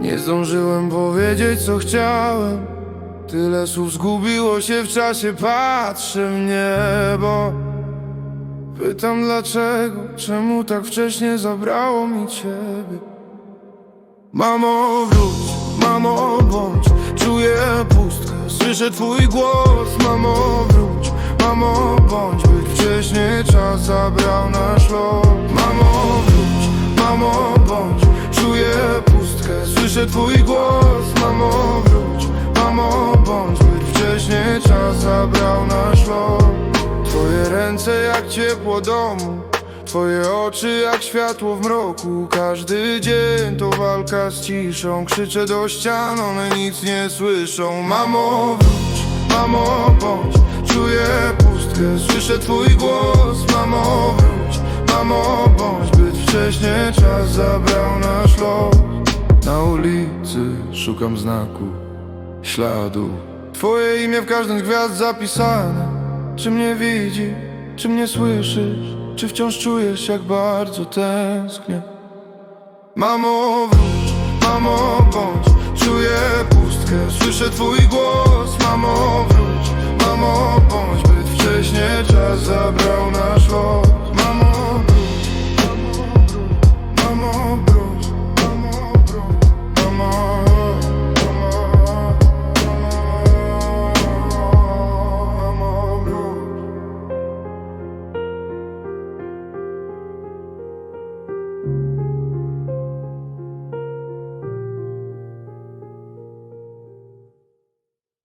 Nie zdążyłem powiedzieć co chciałem. Tyle słów zgubiło się w czasie. Patrzę w niebo. Pytam dlaczego? Czemu tak wcześnie zabrało mi ciebie? Mamo wróć, mamo bądź. Czuję pustkę, słyszę twój głos. Mamo wróć, mamo bądź. Być wcześnie czas zabrał nasz los Mamo wróć, twój głos Mamo wróć, mamo bądź Być wcześnie czas zabrał nasz los Twoje ręce jak ciepło domu Twoje oczy jak światło w mroku. Każdy dzień to walka z ciszą Krzyczę do ścian, one nic nie słyszą. Mamo wróć, mamo bądź Czuję pustkę, słyszę twój głos. Mamo wróć, mamo bądź Być wcześnie czas zabrał nasz los Na ulicy szukam znaku, śladu. Twoje imię w każdym z gwiazd zapisane. Czy mnie widzi, czy mnie słyszysz? Czy wciąż czujesz jak bardzo tęsknię? Mamo wróć, mamo bądź Czuję pustkę, słyszę twój głos